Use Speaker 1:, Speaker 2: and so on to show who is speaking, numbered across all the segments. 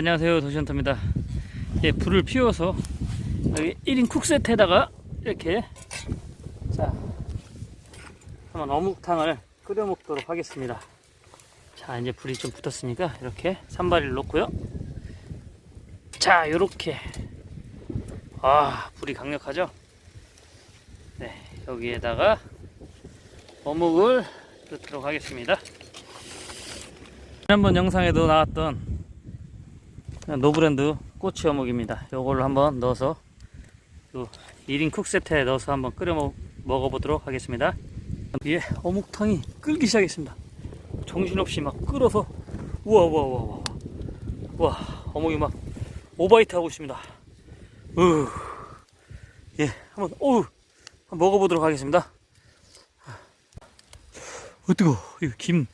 Speaker 1: 안녕하세요 도시헌터입니다. 예, 불을 피워서 여기 1인 쿡 세트에다가 이렇게 자 한번 어묵탕을 끓여 먹도록 하겠습니다. 자 이제 불이 좀 붙었으니까 이렇게 산발이를 놓고요. 자 요렇게. 아 불이 강력하죠? 네 여기에다가 어묵을 넣도록 하겠습니다. 지난번 영상에도 나왔던 노브랜드 꼬치 어묵입니다. 요걸로 한번 넣어서 요 1인 쿡 세트에 넣어서 한번 끓여 먹, 먹어보도록 하겠습니다. 예, 어묵탕이 끓기 시작했습니다. 정신없이 막 끓어서 우와 우와 우와 우와 우와 어묵이 막 오바이트 하고 있습니다. 으, 예, 한번 어우 한번 먹어보도록 하겠습니다. 어 뜨거, 이거 김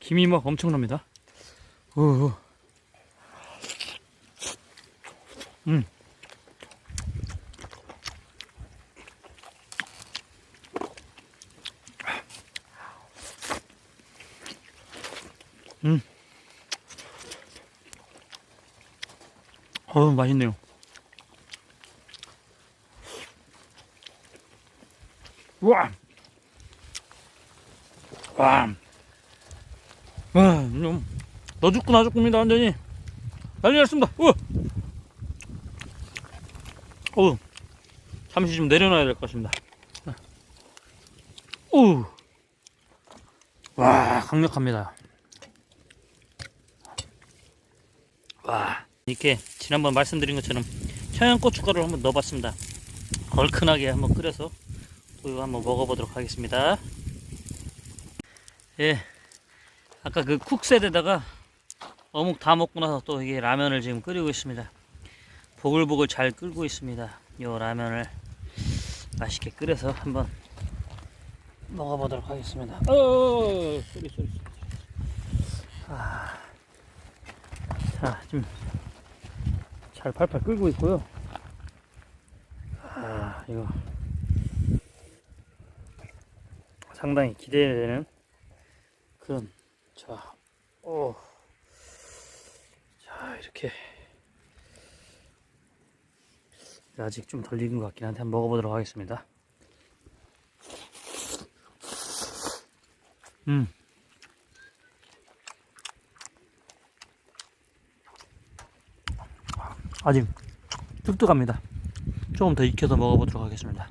Speaker 1: 김이 막 엄청납니다. 어, 어. 음. 음. 어우, 맛있네요. 와! 와! 와, 좀, 너 죽고 나 죽고입니다, 완전히. 난리 났습니다. 우와! 어, 잠시 좀 내려놔야 될 것 같습니다. 오, 와 강력합니다. 와 이렇게 지난번 말씀드린 것처럼 청양 고춧가루를 한번 넣어봤습니다. 얼큰하게 한번 끓여서 또 이거 한번 먹어보도록 하겠습니다. 예, 아까 그 쿡셋에다가 어묵 다 먹고 나서 또 이게 라면을 지금 끓이고 있습니다. 보글보글 잘 끓고 있습니다. 요 라면을 맛있게 끓여서 한번 먹어보도록 하겠습니다. 어, 쏘리 쏘리. 아, 자, 지금 잘 팔팔 끓고 있고요. 아, 이거 상당히 기대되는 그런 자, 오, 자 이렇게. 아직 좀 덜 익은 것 같긴 한데 한번 먹어보도록 하겠습니다. 음. 아직 뚝뚝합니다. 조금 더 익혀서 먹어보도록 하겠습니다.